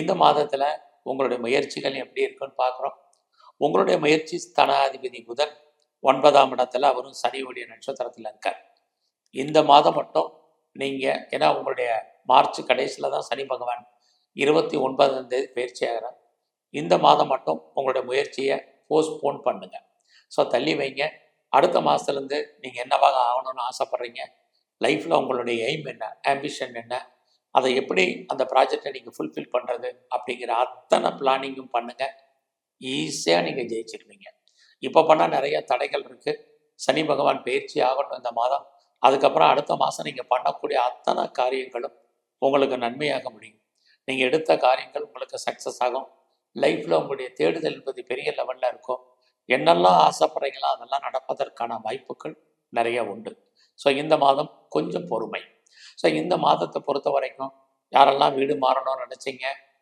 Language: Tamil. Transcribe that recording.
இந்த மாதத்தில் உங்களுடைய முயற்சிகள் எப்படி இருக்குன்னு பார்க்குறோம். உங்களுடைய முயற்சி ஸ்தனாதிபதி புதன் ஒன்பதாம் இடத்துல அவரும் சனியுடைய நட்சத்திரத்தில் இருக்கார். இந்த மாதம் மட்டும் நீங்கள் ஏன்னா உங்களுடைய மார்ச் கடைசியில் தான் சனி பகவான் இருபத்தி ஒன்பதாம் தேதி பயிற்சி ஆகிறார். இந்த மாதம் மட்டும் உங்களுடைய முயற்சியை போஸ்ட்போன் பண்ணுங்க. ஸோ தள்ளி வைங்க. அடுத்த மாதத்துலேருந்து நீங்கள் என்னவாக ஆகணும்னு ஆசைப்பட்றீங்க? லைஃப்பில் உங்களுடைய எய்ம் என்ன? ஆம்பிஷன் என்ன? அதை எப்படி அந்த ப்ராஜெக்டை நீங்கள் ஃபுல்ஃபில் பண்ணுறது அப்படிங்கிற அத்தனை பிளானிங்கும் பண்ணுங்கள் ஈஸியாக நீங்கள் ஜெயிச்சிருவீங்க. இப்போ பண்ணால் நிறைய தடைகள் இருக்குது சனி பகவான் பயிற்சி ஆகட்டும் இந்த மாதம். அதுக்கப்புறம் அடுத்த மாதம் நீங்கள் பண்ணக்கூடிய அத்தனை காரியங்களும் உங்களுக்கு நன்மையாக முடியும். நீங்கள் எடுத்த காரியங்கள் உங்களுக்கு சக்ஸஸ் ஆகும். லைஃப்பில் உங்களுடைய தேடுதல் என்பது பெரிய லெவலில் இருக்கும். என்னெல்லாம் ஆசைப்படுறீங்களோ அதெல்லாம் நடப்பதற்கான வாய்ப்புகள் நிறைய உண்டு. ஸோ இந்த மாதம் கொஞ்சம் பொறுமை. ஸோ இந்த மாதத்தை பொறுத்த வரைக்கும் யாரெல்லாம் வீடு மாறணும்னு நினச்சிங்க?